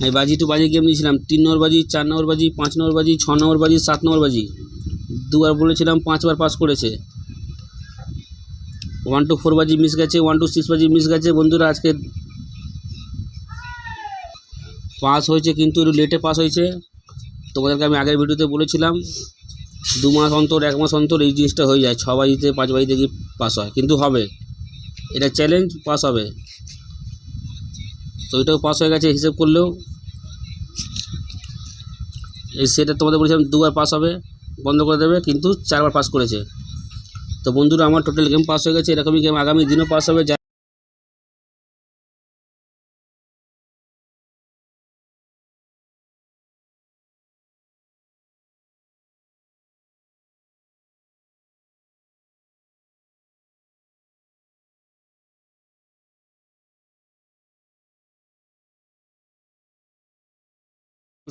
আমি বাজি টু বাজি গেম নিয়েছিলাম। তিন নম্বর বাজি, চার নম্বর বাজি, পাঁচ নম্বর বাজি, ছ নম্বর বাজি, সাত নম্বর বাজি। দুবার বলেছিলাম, পাঁচবার পাস করেছে। ওয়ান টু ফোর বাজি মিস গেছে ওয়ান টু সিক্স বাজি মিস গেছে। বন্ধুরা, আজকে পাস হয়েছে কিন্তু একটু লেটে পাস হয়েছে। তোমাদেরকে আমি আগের ভিডিওতে বলেছিলাম, দু মাস অন্তর, এক মাস অন্তর এই জিনিসটা হয়ে যায়। ছ বাজিতে, পাঁচ বাজিতে কি পাস হয়। কিন্তু হবে। এটা চ্যালেঞ্জ পাস হবে। তো এটাও পাস হয়ে গেছে, হিসেব করলেও। এই সেটা তোমাদের বলেছিলাম দুবার পাস হবে, বন্ধ করে দেবে, কিন্তু চারবার পাস করেছে। তো বন্ধুরা, আমার টোটাল গেম পাস হয়ে গেছে, এরকমই গেম আগামী দিনও পাস হবে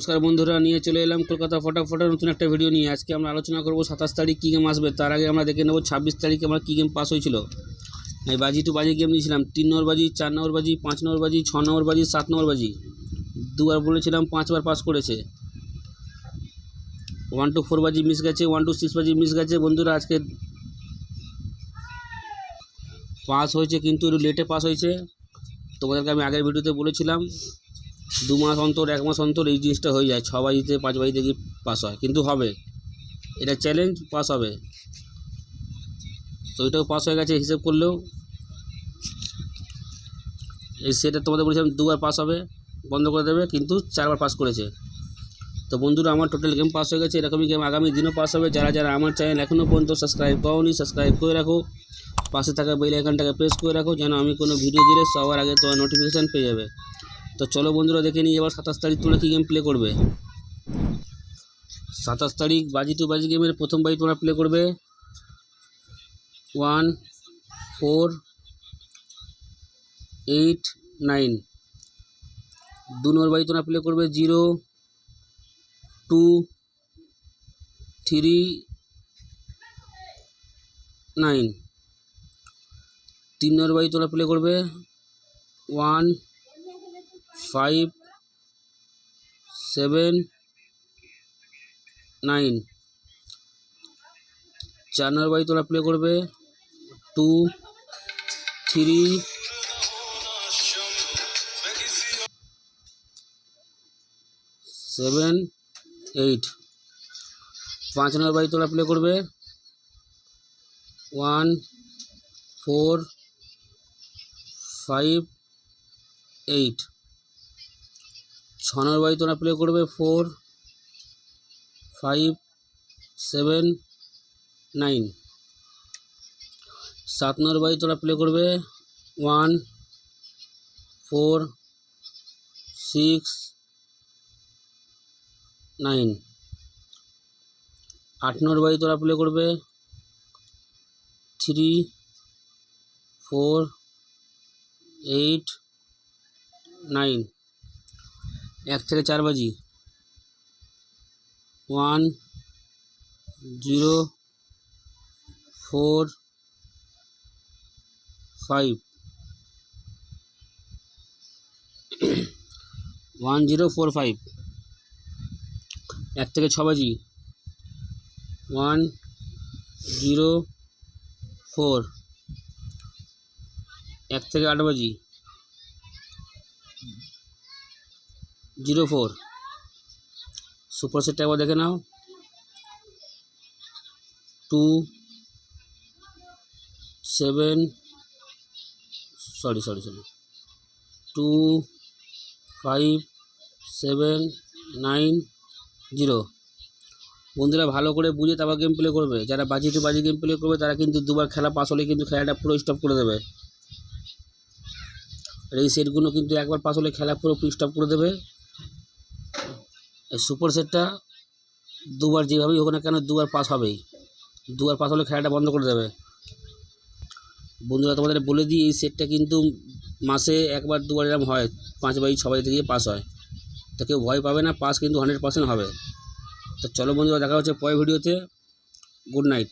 নমস্কার বন্ধুরা, নিয়ে চলে এলাম কলকাতা ফটাফটের নতুন একটা ভিডিও নিয়ে। আজকে আমরা আলোচনা করব সাতাশ তারিখ কী গেম আসবে। তার আগে আমরা দেখে নেব ছাব্বিশ তারিখে আমরা কী গেম পাস হয়েছিল। আমি বাজি টু বাজি গেম দিয়েছিলাম তিন নম্বর বাজি, চার নম্বর বাজি, পাঁচ নম্বর বাজি, ছ নম্বর বাজি, সাত নম্বর বাজি। দুবার বলেছিলাম, পাঁচবার পাস করেছে। ওয়ান টু ফোর বাজি মিস গেছে ওয়ান টু সিক্স বাজি মিস গেছে। বন্ধুরা, আজকে পাস হয়েছে, কিন্তু একটু লেটে পাস হয়েছে। তোমাদেরকে আমি আগের ভিডিওতে বলেছিলাম। দু মাস অন্তর, এক মাস অন্তর এই জিনিসটা হয়ে যায়। ছ বাজিতে, পাঁচ বাজিতে কি পাস হয়। কিন্তু হবে। এটা চ্যালেঞ্জ পাস হবে। তো এটাও পাস হয়ে গেছে, হিসেব করলেও। এই সেটা তোমাদের বলেছিলাম, দুবার পাস হবে, বন্ধ করে দেবে, কিন্তু চারবার পাস করেছে। তো বন্ধুরা, আমার টোটাল গেম পাস হয়ে গেছে, এরকমই গেম আগামী দিনও পাস হবে। যারা যারা আমার চ্যানেল এখনও পর্যন্ত সাবস্ক্রাইব করোনি সাবস্ক্রাইব করে রাখো। পাশে থাকা বেল আইকনটাকে প্রেস করে রাখো, যেন আমি কোনো ভিডিও দিলে সবার আগে তোমার নোটিফিকেশান পেয়ে যাবে। তো চলো বন্ধুরা দেখে নিই, এবার সাতাশ তারিখ তোমরা কী গেম প্লে করবে? সাতাশ তারিখ বাজি টু বাজি গেমের প্রথম বাজি তোমরা প্লে করবে। ওয়ান ফোর এইট নাইন দু নম্বর বাজি তোমরা প্লে করবে জিরো টু থ্রি নাইন তিন নম্বর বাজি তোমরা প্লে করবে ওয়ান ফাইভ, সেভেন, নাইন। চার নম্বর বাড়ি তোমরা প্লে করবে। Two, three. Seven, eight. পাঁচ নম্বর বাড়ি তোমরা প্লে করবে। One, four, five, eight. ছ নম্বর বাড়ি তোমরা প্লে করবে ফোর ফাইভ সেভেন নাইন সাত নম্বর বাড়ি তোমরা প্লে করবে ওয়ান ফোর সিক্স নাইন আট নম্বর বাড়ি তোমরা প্লে করবে থ্রি ফোর এইট নাইন এক থেকে চার বাজি। One zero four five one zero four five এক থেকে ছ বাজি। ওয়ান জিরো ফোর এক থেকে আট বাজি। Zero four. সুপার সেটটা একবার দেখে নাও। Two, seven, sorry sorry sorry. Two, five, seven, nine, zero. বন্ধুরা ভালো করে বুঝে তারপর গেম প্লে করবে। যারা বাজি টু বাজি গেম প্লে করবে, তারা কিন্তু দুবার খেলা পাস হলে কিন্তু খেলাটা পুরো স্টপ করে দেবে। আর এই সেটগুলো কিন্তু একবার পাস হলে খেলা পুরো স্টপ করে দেবে। সুপার সেটটা দুবার যেভাবেই হোক না কেন দুবার পাস হবেই। দুবার পাস হলে খেলাটা বন্ধ করে দেবে। বন্ধুরা, তোমাদের বলে দিই, এই সেটটা কিন্তু মাসে একবার, দুবার এরকম হয়। পাঁচ বাই ছ থেকে পাস হয়। তো কেউ ভয় পাবে না পাস কিন্তু হান্ড্রেড পার্সেন্ট হবে। তো চলো বন্ধুরা, দেখা হচ্ছে পরের ভিডিওতে গুড নাইট